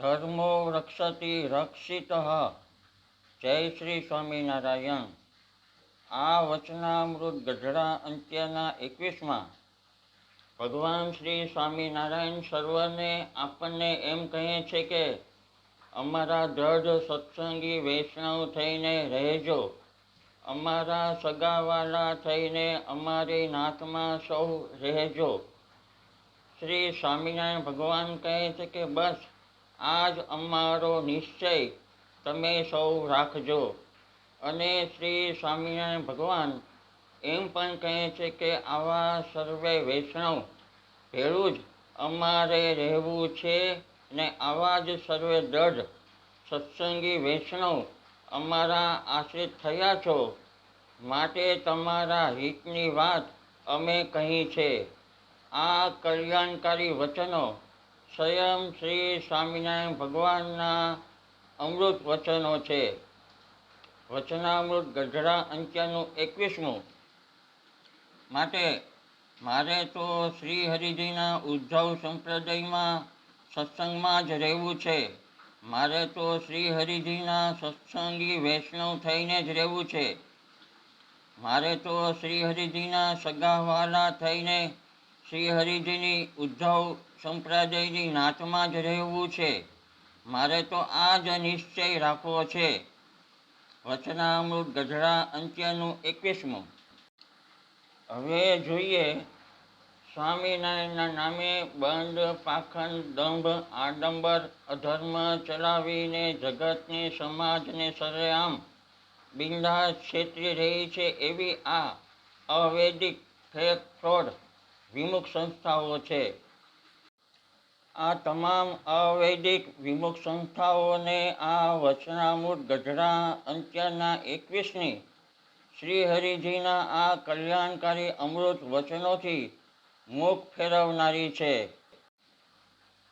ધર્મો રક્ષતિ રક્ષિત। જય શ્રી સ્વામિનારાયણ। આ વચનામૃત ગઢડા અંત્યના એકવીસમાં ભગવાન શ્રી સ્વામિનારાયણ સર્વને આપણને એમ કહે છે કે, અમારા દ્રઢ સત્સંગી વૈષ્ણવ થઈને રહેજો। અમારા સગાવાલા થઈને અમારી નાકમાં સૌ રહેજો। શ્રી સ્વામિનારાયણ ભગવાન કહે છે કે, બસ આ જ અમારો નિશ્ચય તમે સૌ રાખજો. અને શ્રી સ્વામિનારાયણ ભગવાન એમ પણ કહે છે કે આવા સર્વે વૈષ્ણવ ભેળું જ અમારે રહેવું છે ને આવા જ સર્વે દઢ સત્સંગી વૈષ્ણવ અમારા આશ્રિત થયા છો માટે તમારા હિતની વાત અમે કહી છે. આ કલ્યાણકારી વચનો સ્વયં શ્રી સ્વામિનારાયણ ભગવાનના અમૃત વચનો છે. વચનામૃત ગઢડા અંત્યનું એકવીસમું. માટે મારે તો શ્રી હરિજીના ઉદ્ધવ સંપ્રદાયમાં સત્સંગમાં જ રહેવું છે. મારે તો શ્રી હરિજીના સત્સંગી વૈષ્ણવ થઈને જ રહેવું છે. મારે તો શ્રી હરિજીના સગાવાલા થઈને શ્રી હરિજીની ઉદ્ધવ સંપ્રદાયની નાતમાં જ રહેવું છે. મારે તો આ જ નિશ્ચય રાખવો છે. વચનામૃત ગઢડા અંત્યનું એકવીસમું. હવે જોઈએ સ્વામિનારાયણના નામે બંધ, પાખંડ, દંભ, આડંબર, અધર્મ ચલાવીને જગતને, સમાજને સરેઆમ બિંદા છેતરી રહી છે એવી આ અવૈદિક ફેક ફ્રોડ વિમુખ સંસ્થાઓ છે. આ તમામ અવૈદિક વિમુખ સંસ્થાઓને આ વચનામૃત ગઢડા અંત્યના એકવીસની શ્રીહરિજીના આ કલ્યાણકારી અમૃત વચનોથી મુખ ફેરવનારી છે.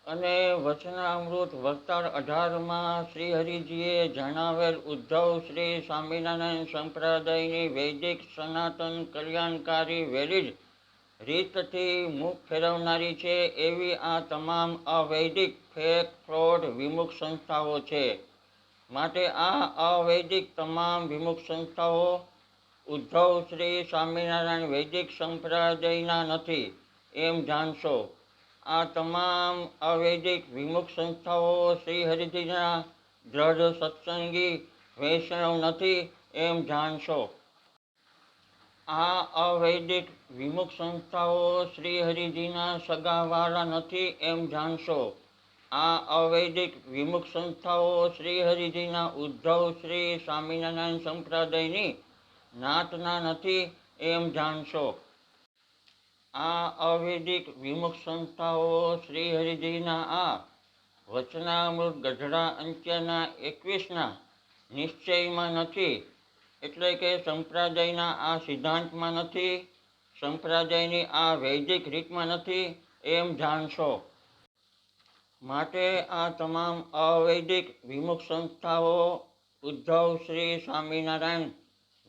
અને વચનામૃત વક્તાર અઢારમાં શ્રી હરિજીએ જણાવેલ ઉદ્ધવ શ્રી સ્વામિનારાયણ સંપ્રદાયની વૈદિક સનાતન કલ્યાણકારી વેલી રીતથી મુખ ફેરવનારી છે એવી આ તમામ અવૈદિક ફેક ફ્રોડ વિમુખ સંસ્થાઓ છે. માટે આ અવૈદિક તમામ વિમુખ સંસ્થાઓ ઉદ્ધવ શ્રી સ્વામિનારાયણ વૈદિક સંપ્રદાયના નથી એમ જાણશો. આ તમામ અવૈદિક વિમુખ સંસ્થાઓ શ્રી હરિજીના દ્રઢ સત્સંગી વૈષ્ણવ નથી એમ જાણશો. આ અવૈદિક વિમુખ સંસ્થાઓ શ્રી હરિજીના સગાવાળા નથી એમ જાણશો. આ અવૈદિક વિમુખ સંસ્થાઓ શ્રી હરિજીના ઉદ્ધવ શ્રી સ્વામિનારાયણ સંપ્રદાયની નાતના નથી એમ જાણશો. આ અવૈદિક વિમુખ સંસ્થાઓ શ્રી હરિજીના આ વચનામૃત ગઢડા અંત્યના એકવીસના નિશ્ચયમાં નથી એટલે કે સંપ્રદાયના આ સિદ્ધાંતમાં નથી, સંપ્રદાયની આ વૈદિક રીતમાં નથી, એમ જાણશો. માટે આ તમામ અવૈદિક વિમુખ સંસ્થાઓ, ઉદ્ધવ શ્રી સ્વામિનારાયણ,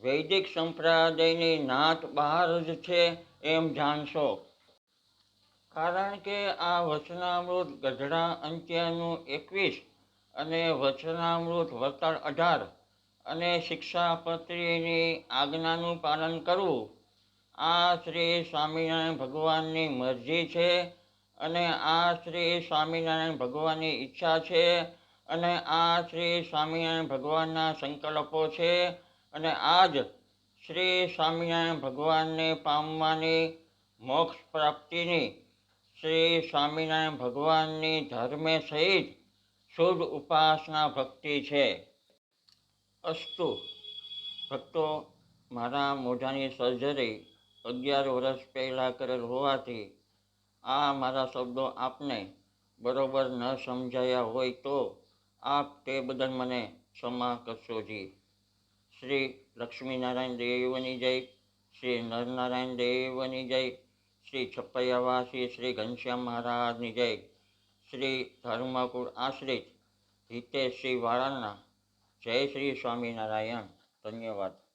વૈદિક સંપ્રદાયની નાત બહાર જ છે એમ જાણશો. કારણ કે આ વચનામૃત ગઢડા અંત્યનું એકવીસ અને વચનામૃત વતાર અઢાર અને શિક્ષાપત્રીની આજ્ઞાનું પાલન કરવું. આ શ્રી સ્વામિનારાયણ ભગવાનની મરજી છે અને આ શ્રી સ્વામિનારાયણ ભગવાનની ઈચ્છા છે અને આ શ્રી સ્વામિનારાયણ ભગવાનના સંકલ્પો છે અને આ જ શ્રી સ્વામિનારાયણ ભગવાનને પામવાની મોક્ષ પ્રાપ્તિની શ્રી સ્વામિનારાયણ ભગવાનની ધર્મે સહિત શુદ્ધ ઉપાસના ભક્તિ છે. અસ્તુ ભક્તો, મારા મોઢાની સર્જરી અગિયાર વર્ષ પહેલાં કરેલ હોવાથી આ મારા શબ્દો આપને બરોબર ન સમજાયા હોય તો આપ તે બદલ મને ક્ષમા કરશો જી. શ્રી લક્ષ્મીનારાયણ દેવની જય. શ્રી નરનારાયણ દેવની જય. શ્રી છપ્પૈયાવાસી શ્રી ઘનશ્યામ મહારાજની જય. શ્રી ધર્મકુળ આશ્રિત હિતેશ શ્રી વાળાના જય શ્રી સ્વામિનારાયણ. ધન્યવાદ.